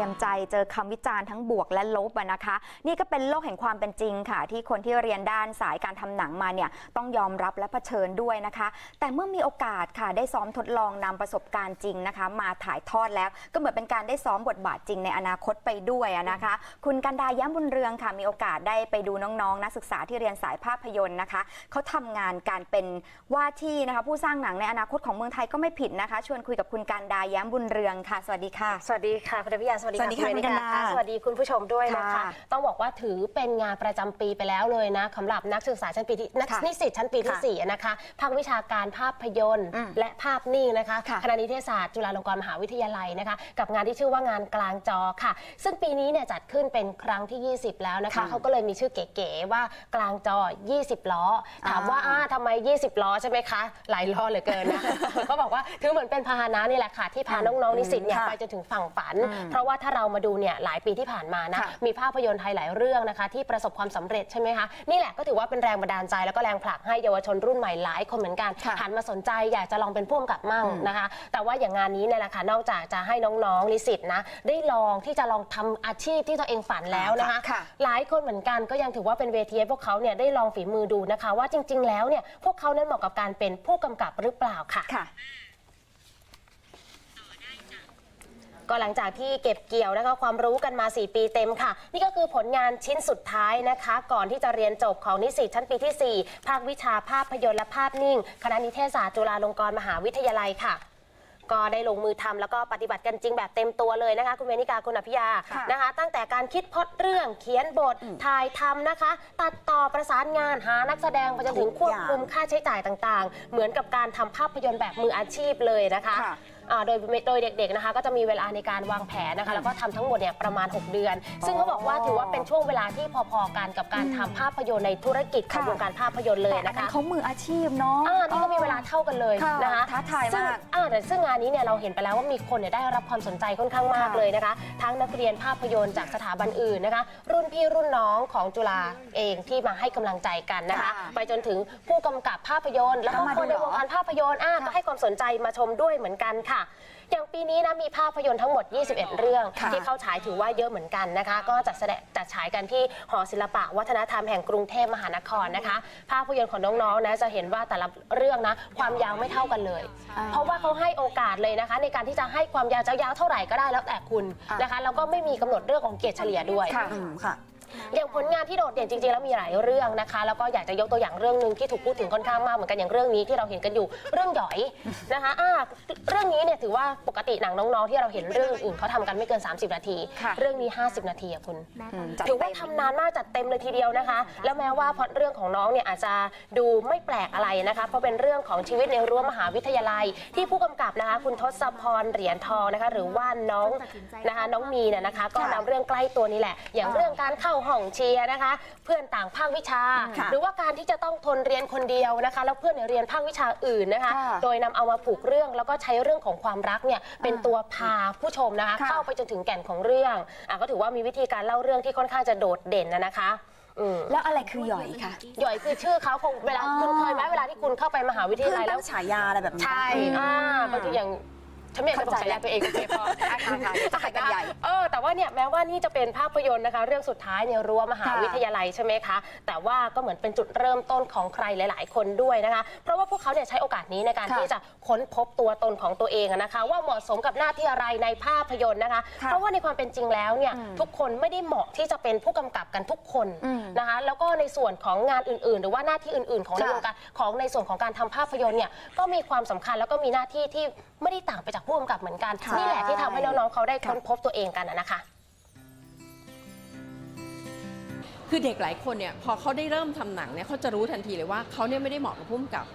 รียมใจเจอคำวิจารณ์ทั้งบวกและลบนะคะ นี่ก็เป็นโลกแห่งความเป็นจริงค่ะ ที่คนที่เรียนด้านสายการทำหนังมาเนี่ยต้องยอมรับและเผชิญด้วยนะคะ แต่เมื่อมีโอกาสค่ะได้ซ้อมทดลองนำประสบการณ์จริงนะคะ มาถ่ายทอดแล้วก็เหมือนเป็นการได้ซ้อมบทบาทจริงในอนาคตไปด้วยนะคะ คุณกันดาย้ำบุญเรืองค่ะ มีโอกาสได้ไปดูน้องๆนักศึกษาที่เรียนสายภาพยนตร์นะคะเขาทำงานการเป็นว่าที่นะคะผู้สร้างหนังในอนาคตของเมืองไทยก็ไม่ผิดนะคะ ชวนคุยกับคุณกันดาย้ำบุญเรืองค่ะ สวัสดีค่ะ สวัสดีค่ะคุณอภิยาสวัสดีสวัสดีค่ะณเมคุณกันดาสวัสดีคุณผู้ชมด้วยนะคะค่ะต้องบอกว่าถือเป็นงานประจำปีไปแล้วเลยนะสำหรับนักศึกษาชั้นปีที่นักค่ะนิสิตชั้นปีที่ค่ะสี่นะคะ ภาควิชาการภาพยนตร์อืมและภาพนิ่งนะคะค่ะคณะนิเทศศาสตร์จุฬาลงกรณ์มหาวิทยาลัยนะคะ กับงานที่ชื่อว่างานกลางจอค่ะ ซึ่งปีนี้เนี่ยจัดขึ้นเป็นครั้งที่ 20 แล้วนะคะค่ะเขาก็เลยมีชื่อเก๋ๆว่ากลางจอ 20 ล้อ ถามว่าอ่าอ้าทำไม 20 ล้อใช่ไหมคะ หลายล้อเหลือเกินนะเขาบอกว่าถือเหมือนเป็นพาหนะนี่แหละค่ะที่พาน้องๆนิสิตเนี่ยค่ะไปจนถึงฝั่งฝันอืมเพราะว่าถ้าเรามาดูเนี่ยหลายปีที่ผ่านมานะค่ะ มีภาพยนตร์ไทยหลายเรื่องนะคะ ที่ประสบความสำเร็จใช่ไหมคะนี่แหละก็ถือว่าเป็นแรงบันดาลใจแล้วก็แรงผลักให้เยาวชนรุ่นใหม่หลายคนเหมือนกันค่ะหันมาสนใจอยากจะลองเป็นผู้กำกับมั่งอืมนะคะ แต่ว่าอย่างงานนี้เนี่ยแหละค่ะนอกจากจะให้น้องๆนิสิตนะได้ลองที่จะลองทำอาชีพที่ตัวเองฝันแล้วนะคะ ค่ะ หลายคนเหมือนกันก็ยังถือว่าเป็นเวทีให้พวกเขาเนี่ยได้ลองฝีมือดูนะคะ ว่าจริง ๆ แล้วเนี่ยพวกเขานั้นเหมาะกับการเป็นผู้กำกับหรือเปล่าค่ะ ค่ะ ก็หลังจากที่เก็บเกี่ยวนะคะความรู้กันมา 4 ปีเต็มค่ะ นี่ก็คือผลงานชิ้นสุดท้ายนะคะ ก่อนที่จะเรียนจบของนิสิตชั้นปีที่ 4 ภาควิชาภาพยนตร์และภาพนิ่ง คณะนิเทศศาสตร์จุฬาลงกรณ์มหาวิทยาลัยค่ะก็ได้ลงมือทำแล้วก็ปฏิบัติกันจริงแบบเต็มตัวเลยนะคะคุณเวนิกาคุณอภิยาค่ะนะคะ ตั้งแต่การคิดพล็อดเรื่องเขียนบทถ่ายทำนะคะ ตัดต่อประสานงานหานักแสดงไปจนถึงควบคุมค่าใช้จ่ายต่างๆ เหมือนกับการทำภาพยนตร์แบบมืออาชีพเลยนะคะค่ะ อ่าโดยโดยเด็กๆนะคะ ก็จะมีเวลาในการวางแผนนะคะ แล้วก็ทำทั้งหมดเนี่ยประมาณ 6 เดือน ซึ่งเขาบอกว่าถือว่าเป็นช่วงเวลาที่พอๆกันกับการทำภาพยนตร์ในธุรกิจของค่ะ วงการภาพยนตร์เลยแต่อันนะนั้คะนเขามืออาชีพเนาะ อ่านี่ก็มีเวลาเท่ากันเลยค่ะนะคะท้าทายซึ่งมากอ่าแต่ซึ่งงานนี้เนี่ยเราเห็นไปแล้วว่ามีคนเนี่ยได้รับความสนใจค่อนข้างมากค่ะเลยนะคะ ทั้งนักเรียนภาพยนตร์จากสถาบันอื่นนะคะ รุ่นพี่รุ่นน้องของจุฬาเองที่มาให้กำลังใจกันนะคะ ค่ะไปจนถึงผู้กำกับภาพยนตร์ แล้วก็ก็มาคนในดูเหรวองการภาพยนตร์อ่าก็ให้ความสนใจมาชมด้วยเหมือนกันค่ะอย่างปีนี้นะมีภาพยนตร์ทั้งหมด 21 เรื่อง ค่ะ ที่เข้าฉายถือว่าเยอะเหมือนกันนะคะ ก็จัดแสดงจัดฉายกันที่หอศิลปะวัฒนธรรมแห่งกรุงเทพมหานครนะคะ ภาพยนตร์ของน้องๆนะจะเห็นว่าแต่ละเรื่องนะความยาวไม่เท่ากันเลยอ่าเพราะว่าเขาให้โอกาสเลยนะคะ ในการที่จะให้ความยาวจะยาวเท่าไหร่ก็ได้แล้วแต่คุณอะนะคะแล้วก็ไม่มีกำหนดเรื่องของเกียรติเฉลี่ยด้วย ค่ะ อืมค่ะ อย่างผลงานที่โดดเด่นจริงๆแล้วมีหลายเรื่องนะคะ แล้วก็อยากจะยกตัวอย่างเรื่องหนึ่งที่ถูกพูดถึงค่อนข้างมากเหมือนกันอย่างเรื่องนี้ที่เราเห็นกันอยู่เรื่องหยอยนะคะอ่าเรื่องนี้เนี่ยถือว่าปกติหนังน้องๆ ที่เราเห็นเรื่องอื่นเขาทำกันไม่เกิน 30 นาที ค่ะ เรื่องนี้ 50 นาทีอะคุณอืมจัดถือว่าเต็ม ทำนานมากจัดเต็มเลยทีเดียวนะคะ แล้วแม้ว่าพล็อตเรื่องของน้องเนี่ยอาจจะดูไม่แปลกอะไรนะคะ เพราะเป็นเรื่องของชีวิตในรั้วมหาวิทยาลัย ที่ผู้กำกับนะคะ คุณทศพรเหรียญทองนะคะ หรือว่าน้องนะคะ น้องมีเนี่ยนะคะ ก็นำเรื่องใกล้ตัวนี่แหละ อย่างเรื่องการเข้าห้องเชียร์นะคะ เพื่อนต่างภาควิชา ค่ะหรือว่าการที่จะต้องทนเรียนคนเดียวนะคะ แล้วเพื่อนเนี่ยเรียนภาควิชาอื่นนะคะ ค่ะโดยนำเอามาผูกเรื่องแล้วก็ใช้เรื่องของความรักเนี่ยเป็นตัวพาผู้ชมนะคะ ค่ะ เข้าไปจนถึงแก่นของเรื่องอะก็ถือว่ามีวิธีการเล่าเรื่องที่ค่อนข้างจะโดดเด่นนะนะคะอืม แล้วอะไรคือหย่อยคะหย่อยคือชื่อเขาคงเวลาอ๋อคุณเคยไหมเวลาที่คุณเข้าไปมหาวิทเพื่อยานลัยแล้ตั้ว งฉายาอะไรแบบนี้ ใช่อ่าบางทีอย่าง ฉันไม่อยากจะบอกฉายาตัวเองโอเคพอค่ะค่ะจะขายกันใหญ่เออแต่ว่าเนี่ยแม้ว่านี่จะเป็นภาพยนตร์นะคะ เรื่องสุดท้ายในรั้วมหาวิทยาลัยใช่ไหมคะ แต่ว่าก็เหมือนเป็นจุดเริ่มต้นของใครหลาย ๆ คนด้วยนะคะ เพราะว่าพวกเขาเนี่ยใช้โอกาสนี้ในการค่ะที่จะค้นพบตัวตนของตัวเองอะนะคะ ว่าเหมาะสมกับหน้าที่อะไรในภาพยนตร์นะคะค่ะเพราะว่าในความเป็นจริงแล้วเนี่ยอืมทุกคนไม่ได้เหมาะที่จะเป็นผู้กำกับกันทุกคนอืมนะคะ แล้วก็ในส่วนของงานอื่น ๆ หรือว่าหน้าที่อื่น ๆ ของในค่ะวงการของในส่วนของการทำภาพยนตร์เนี่ยก็มีความสำคัญแล้วก็มีหน้าที่ที่ไม่ได้ต่างไปจากผู้กำกับเหมือนกันค่ะนี่แหละที่ทำให้น้องๆเขาได้ค้นค่ะพบตัวเองกันอะนะคะ คือเด็กหลายคนเนี่ยพอเขาได้เริ่มทำหนังเนี่ยเขาจะรู้ทันทีเลยว่าเขาเนี่ยไม่ได้เหมาะกับพุ่มกับ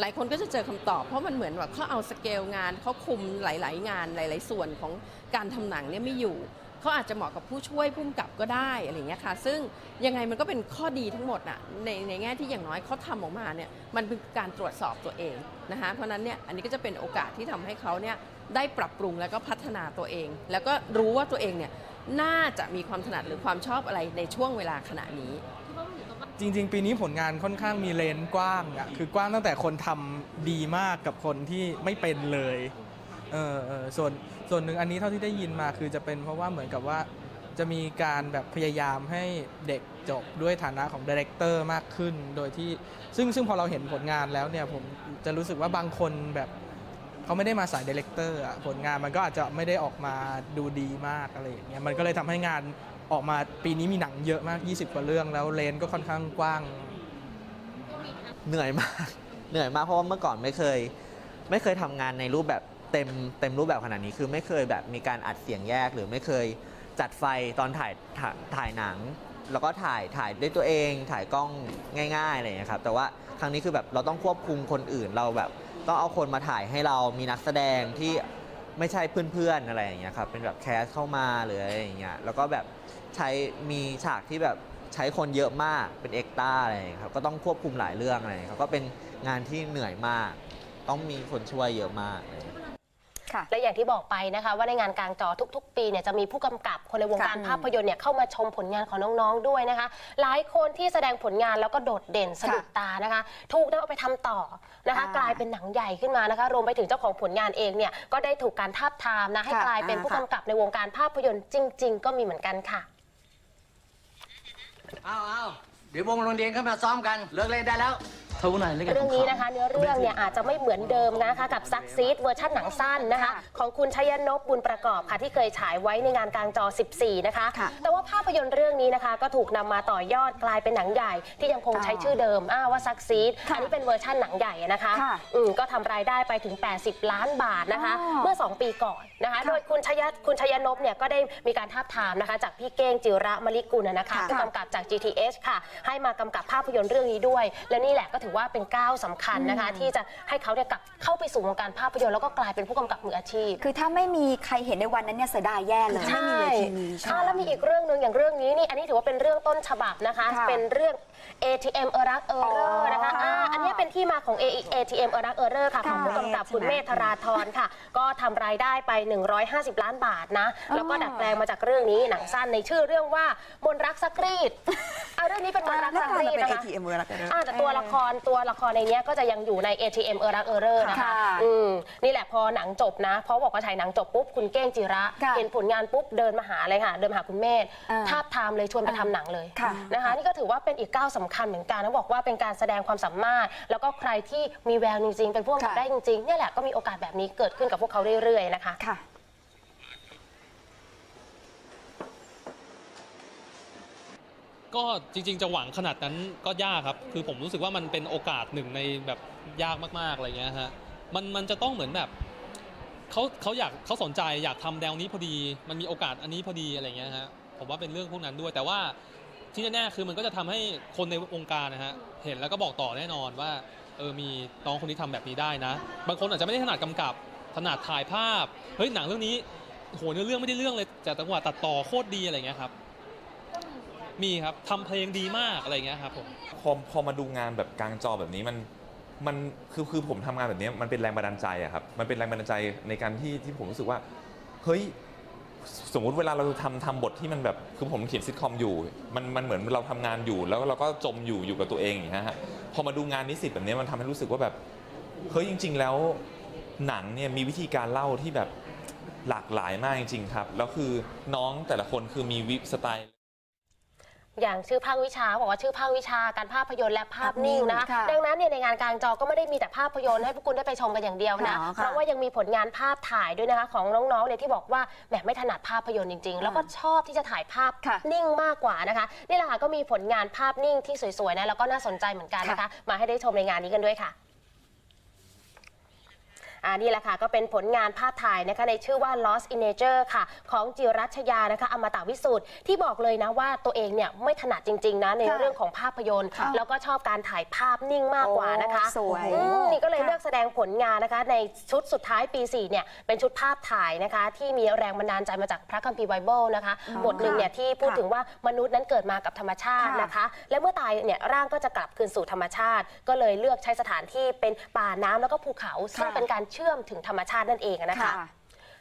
หลายคนก็จะเจอคำตอบ เพราะมันเหมือนแบบเขาเอาสเกลงานเขาคุมหลาย ๆ งานหลาย ๆ ส่วนของการทำหนังเนี่ยไม่อยู่ เขาอาจจะเหมาะกับผู้ช่วยพุ่มกับก็ได้อะไรเงี้ยค่ะ ซึ่งยังไงมันก็เป็นข้อดีทั้งหมดอะในในแง่ที่อย่างน้อยเขาทำออกมาเนี่ยมันเป็นการตรวจสอบตัวเองนะคะเพราะฉะนั้นเนี่ยอันนี้ก็จะเป็นโอกาสที่ทำให้เขาเนี่ยได้ปรับปรุงแล้วก็พัฒนาตัวเอง แล้วก็รู้ว่าตัวเองเนี่ยน่าจะมีความถนัดหรือความชอบอะไรในช่วงเวลาขณะนี้ จริง ๆ ปีนี้ผลงานค่อนข้างมีเลนส์กว้างอะคือกว้างตั้งแต่คนทำดีมากกับคนที่ไม่เป็นเลยเออเออส่วน ส่วนหนึ่งอันนี้เท่าที่ได้ยินมาคือจะเป็นเพราะว่าเหมือนกับว่าจะมีการแบบพยายามให้เด็กจบด้วยฐานะของดีเรคเตอร์มากขึ้น โดยที่ซึ่งซึ่งพอเราเห็นผลงานแล้วเนี่ยผมจะรู้สึกว่าบางคนแบบเขาไม่ได้มาสายดีเรคเตอร์ผลงานมันก็อาจจะไม่ได้ออกมาดูดีมากอะไรอย่างเงี้ยมันก็เลยทำให้งานออกมาปีนี้มีหนังเยอะมาก 20 กว่าเรื่องแล้วเลนก็ค่อนข้างกว้าง เหนื่อยมาก เหนื่อยมากเพราะว่าเมื่อก่อนไม่เคย ไม่เคยทำงานในรูปแบบ เต็มเต็มรูปแบบขนาดนี้คือไม่เคยแบบมีการอัดเสียงแยก หรือไม่เคยจัดไฟตอนถ่ายถ่ายถ่ายหนัง แล้วก็ถ่ายถ่ายด้วยตัวเอง ถ่ายกล้องง่ายๆอะไรอย่างเงี้ยครับแต่ว่าครั้งนี้คือแบบเราต้องควบคุมคนอื่นเราแบบต้องเอาคนมาถ่ายให้เรามีนักแสดงที่ไม่ใช่เพื่อนๆอะไรอย่างเงี้ยครับเป็นแบบแคสเข้ามาหรืออะไรอย่างเงี้ยแล้วก็แบบใช้มีฉากที่แบบใช้คนเยอะมากเป็นเอ็กต้าอะไรอย่างนี้ครับก็ต้องควบคุมหลายเรื่องอะไรอย่างนี้ครับก็เป็นงานที่เหนื่อยมาก ต้องมีคนช่วยเยอะมากเลย และอย่างที่บอกไปนะคะว่าในงานกลางจอทุก ๆ ปีเนี่ยจะมีผู้กำกับคนในวงการค่ะภาพยนตร์เนี่ยเข้ามาชมผลงานของน้องๆด้วยนะคะ หลายคนที่แสดงผลงานแล้วก็โดดเด่นสะดุดตานะคะ ถูกนำเอาไปทำต่อนะคะอ่ากลายเป็นหนังใหญ่ขึ้นมานะคะ รวมไปถึงเจ้าของผลงานเองเนี่ยก็ได้ถูกการทาบทามนะให้ค่ะกลายเป็นอ่าผู้ค่ะกำกับในวงการภาพยนตร์จริง ๆ ก็มีเหมือนกันค่ะเอาเอาเดี๋ยววงโรงเรียนเข้ามาซ้อมกันเลิกเล่นได้แล้วทูหน่อย เล่นกันเรื่องนี้นะคะ เนื้อเรื่องเนี่ยอาจจะไม่เหมือนเดิมนะคะ กับซักซีดเวอร์ชันหนังสั้นนะคะค่ะของคุณชัยนพบุญประกอบค่ะที่เคยฉายไว้ในงานกลางจอ 14 นะคะค่ะแต่ว่าภาพยนตร์เรื่องนี้นะคะ ก็ถูกนำมาต่อยอดกลายเป็นหนังใหญ่ ที่ยังคงใช้ชื่อเดิมอ้าว่าซักซีดค่ะอันนี้เป็นเวอร์ชันหนังใหญ่นะคะค่ะอืมก็ทำรายได้ไปถึง 80 ล้านบาทนะคะอ๋อเมื่อ 2 ปีก่อนนะคะค่ะโดยคุณชัยคุณชัยนพเนี่ยก็ได้มีการทาบทามนะคะ จากพี่เก้งจิระมลิกุลนะคะค่ะผู้กำกับจาก GTH ค่ะ ให้มากำกับภาพยนตร์เรื่องนี้ด้วย และนี่แหละก็ถือว่าเป็นก้าวสำคัญนะคะ ที่จะให้เขาเนี่ยกลับเข้าไปสู่วงการภาพยนตร์แล้วก็กลายเป็นผู้กำกับมืออาชีพ คือถ้าไม่มีใครเห็นในวันนั้นเนี่ยเสียดายแย่เลยใช่ใช่อ่าแล้วมีอีกเรื่องหนึ่งอย่างเรื่องนี้นี่อันนี้ถือว่าเป็นเรื่องต้นฉบับนะคะ ค่ะเป็นเรื่อง ATM เออรักเออเรอร์นะคะอ๋ออ่าอันนี้เป็นที่มาของ A- ATM เออรักเออเรอร์ค่ะค่ะของผู้กำกับคุณเมธราธรค่ะ ก็ทำรายได้ไป 150 ล้านบาทนะอ๋อแล้วก็ดัดแปลงมาจากเรื่องนี้หนังสั้นในชื่อเรื่องว่ามนรักสักรีดอ่าเรื่องนี้เป็นมนรักสักรีดนะคะ ATM เวลากันอ่าแต่ตัวละครตัวละครในเนี้ยก็จะยังอยู่ใน ATM เออรักเออเรอร์นะคะค่ะอืมนี่แหละพอหนังจบนะเพราะบอกว่าฉายหนังจบปุ๊บคุณเก้งจิระค่ะเห็นผลงานปุ๊บเดินมาหาเลยค่ะ เดินมาหาคุณเมธอ่าทาบทามเลยชวนไปทำหนังเลยค่ะนะคะ นี่ก็ถือว่าเป็นอีกก้าวสำคัญเหมือนกันนะบอกว่าเป็นการแสดงความสามารถ แล้วก็ใครที่มีแววจริงๆ เป็นผู้กำกับค่ะได้จริงๆเนี่ยแหละก็มีโอกาสแบบนี้เกิดขึ้นกับพวกเขาเรื่อยๆนะคะค่ะก็จริง ๆ จะหวังขนาดนั้นก็ยากครับ คือผมรู้สึกว่ามันเป็นโอกาสหนึ่งในแบบยากมากๆอะไรเงี้ยฮะมันมันจะต้องเหมือนแบบเขาเขาอยากเขาสนใจอยากทำแนวนี้พอดี มันมีโอกาสอันนี้พอดีอะไรเงี้ยฮะผมว่าเป็นเรื่องพวกนั้นด้วยแต่ว่า ที่แน่ๆคือมันก็จะทำให้คนในวงการนะฮะเห็นแล้วก็บอกต่อแน่นอนว่าเออมีน้องคนนี้ทำแบบนี้ได้นะ บางคนอาจจะไม่ได้ถนัดกำกับถนัดถ่ายภาพเฮ้ยหนังเรื่องนี้โหเนื้อเรื่องไม่ได้เรื่องเลยแต่จังหวะตัดต่อโคตรดีอะไรเงี้ยครับมีครับทำเพลงดีมากอะไรเงี้ยครับผม พอพอมาดูงานแบบกลางจอแบบนี้มันมันคือคือผมทำงานแบบนี้มันเป็นแรงบันดาลใจอะครับมันเป็นแรงบันดาลใจในการที่ที่ผมรู้สึกว่าเฮ้ย สมมุติเวลาเราทำทำบทที่มันแบบคือผมเขียนซิทคอมอยู่ มันมันเหมือนเราทำงานอยู่ แล้วเราก็จมอยู่อยู่กับตัวเองอย่างเงี้ยฮะพอมาดูงานนิสิตแบบนี้มันทำให้รู้สึกว่าแบบเฮ้ยจริง ๆ แล้วหนังเนี่ยมีวิธีการเล่าที่แบบหลากหลายมากจริงๆครับแล้วคือน้องแต่ละคนคือมีวิสไตล์ อย่างชื่อภาควิชาบอกว่าชื่อภาควิชาการภาพยนตร์และภาพนิ่งนะคะค่ะดังนั้นเนี่ยในงานกลางจอก็ไม่ได้มีแต่ภาพยนตร์ให้พวกคุณได้ไปชมกันอย่างเดียวนะอ๋อค่ะเพราะว่ายังมีผลงานภาพถ่ายด้วยนะคะของน้องๆเนี่ยที่บอกว่าแหมไม่ถนัดภาพยนตร์จริง ๆ แล้วก็ชอบที่จะถ่ายภาพค่ะ นิ่งมากกว่านะคะนี่แหละค่ะก็มีผลงานภาพนิ่งที่สวยๆนะแล้วก็น่าสนใจเหมือนกันนะคะ มาให้ได้ชมในงานนี้กันด้วยค่ะ อ่านี่แหละค่ะก็เป็นผลงานภาพถ่ายนะคะในชื่อว่า Lost in Nature ค่ะ ของจิรัชยานะคะอมตะวิสุทธ์ที่บอกเลยนะว่าตัวเองเนี่ยไม่ถนัดจริงๆนะในค่ะเรื่องของภาพยนตร์ ค่ะแล้วก็ชอบการถ่ายภาพนิ่งมากกว่านะคะโอ้สวย อืมนี่ก็เลยค่ะเลือกแสดงผลงานนะคะ ในชุดสุดท้ายปี4เนี่ยเป็นชุดภาพถ่ายนะคะ ที่มีแรงบันดาลใจมาจากพระคัมภีร์ไบเบิลนะคะอ๋อบทหนึ่งเนี่ยที่พูดค่ะถึงว่ามนุษย์นั้นเกิดมากับธรรมชาติค่ะ นะคะ และเมื่อตายเนี่ยร่างก็จะกลับคืนสู่ธรรมชาติ ก็เลยเลือกใช้สถานที่เป็นป่าน้ำแล้วก็ภูเขาซึ่งค่ะเป็นการเชื่อมถึงธรรมชาตินั่นเองนะคะคะ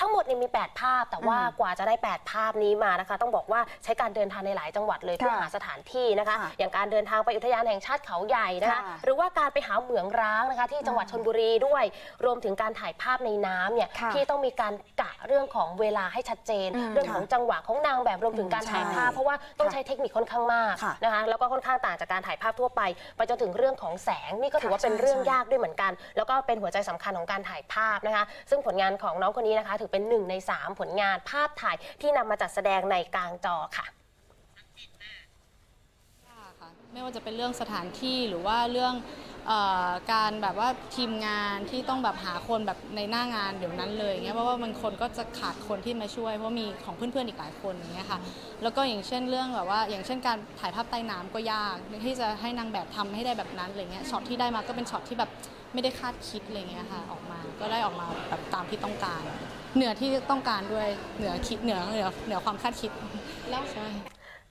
ทั้งหมดเนี่ยมี 8 ภาพ แต่ว่าอืมกว่าจะได้ 8 ภาพนี้มานะคะ ต้องบอกว่าใช้การเดินทางในหลายจังหวัดเลยเพื่อค่ะหาสถานที่นะคะค่ะอย่างการเดินทางไปอุทยานแห่งชาติเขาใหญ่นะคะค่ะหรือว่าการไปหาเหมืองร้างนะคะ ที่จังหวัดชนบุรีด้วย รวมถึงการถ่ายภาพในน้ำเนี่ยค่ะที่ต้องมีการกะเรื่องของเวลาให้ชัดเจนอืมเรื่องของจังหวะของนางแบบรวมถึงการถ่ายภาพ เพราะว่าต้องใช้เทคนิคค่อนข้างมากค่ะนะคะแล้วก็ค่อนข้างต่างจากการถ่ายภาพทั่วไป ไปจนถึงเรื่องของแสงนี่ก็ถือว่าเป็นเรื่องยากด้วยเหมือนกัน แล้วก็เป็นหัวใจสำคัญของการถ่ายภาพนะคะ ซึ่งผลงานของน้องคนนี้นะคะถือเป็นหนึ่งในสามผลงานภาพถ่ายที่นำมาจัดแสดงในกลางจอค่ะค่ะไม่ว่าจะเป็นเรื่องสถานที่หรือว่าเรื่องออการแบบว่าทีมงานที่ต้องแบบหาคนแบบในหน้างานเดี๋ยวนั้นเลยเงี้ยเพราะว่าบางคนก็จะขาดคนที่มาช่วย เพราะมีของเพื่อนๆอีกหลายคนอย่างเงี้ยค่ะแล้วก็อย่างเช่นเรื่องแบบว่า อย่างเช่นการถ่ายภาพใต้น้ำก็ยากที่จะให้นางแบบทำให้ได้แบบนั้นอะไรเงี้ยช็อตที่ได้มาก็เป็นช็อตที่แบบไม่ได้คาดคิดอะไรเงี้ยค่ะออกมาก็ได้ออกมาแบบตามที่ต้องการ เหนือที่ต้องการด้วยเหนือคิดเหนือเหนือเหนือความคาดคิดแล้วใช่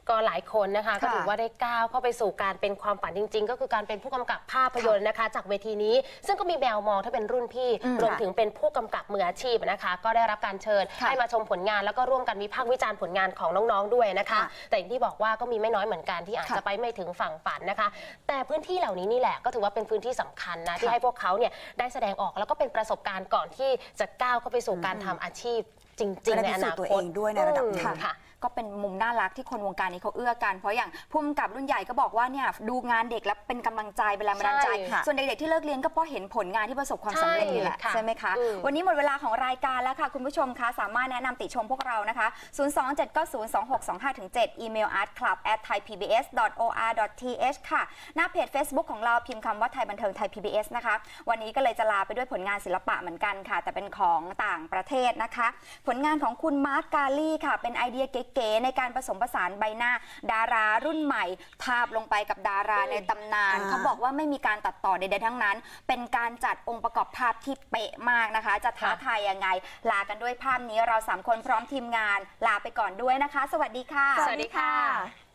ก็หลายคนนะคะ ก็ค่ะถือว่าได้ก้าวเข้าไปสู่การเป็นความฝันจริง ๆ ก็คือการเป็นผู้กำกับภาพยนตร์นะคะ จากเวทีนี้ ซึ่งก็มีแววมองถ้าเป็นรุ่นพี่อืมรวมถึงเป็นผู้กำกับมืออาชีพนะคะ ก็ได้รับการเชิญค่ะให้มาชมผลงานแล้วก็ร่วมกันวิพากษ์วิจารณ์ผลงานของน้องๆด้วยนะคะค่ะแต่อย่างที่บอกว่าก็มีไม่น้อยเหมือนกันที่อาจค่ะจะไปไม่ถึงฝั่งฝันนะคะ แต่พื้นที่เหล่านี้นี่แหละก็ถือว่าเป็นพื้นที่สำคัญนะที่ให้พวกเขาเนี่ยได้แสดงออกแล้วก็เป็นประสบการณ์ก่อนที่จะก้าวเข้าไปสู่การทำอาชีพจริงๆในอนาตัวคเอตงด้วยในระดับหนึ่งอืมค่ะ ก็เป็นมุมน่ารักที่คนวงการนี้เขาเอื้อกัน เพราะอย่างพุ่มกับรุ่นใหญ่ก็บอกว่าเนี่ยดูงานเด็กแล้วเป็นกำลังใจเป็นแรงบันดาลใจ ใช่ค่ะส่วนเด็กๆที่เลิกเรียนก็เพราะเห็นผลงานที่ประสบความสำเร็จนี่แหละใช่ค่ะ ใช่ไหมคะ อืม วันนี้หมดเวลาของรายการแล้วค่ะ คุณผู้ชมคะ สามารถแนะนำติชมพวกเรานะคะ 027902625-7 อีเมล artclub at thaipbs.or.th ค่ะ หน้าเพจ Facebook ของเราพิมพ์คำว่าไทยบันเทิงไทย PBS นะคะ วันนี้ก็เลยจะลาไปด้วยผลงานศิลปะเหมือนกันค่ะ แต่เป็นของต่างประเทศนะคะ ผลงานของคุณมาร์คกาลี่ค่ะ เป็นไอเดียเก๋ๆในการผสมผสานใบหน้า ดารารุ่นใหม่ทาบลงไปกับดาราในตำนาน อ่า เขาบอกว่าไม่มีการตัดต่อใดๆทั้งนั้น เป็นการจัดองค์ประกอบภาพที่เป๊ะมากนะคะ จะท้าทายยังไง ลากันด้วยภาพนี้เราสามคนพร้อมทีมงาน ลาไปก่อนด้วยนะคะ สวัสดีค่ะ สวัสดีค่ะ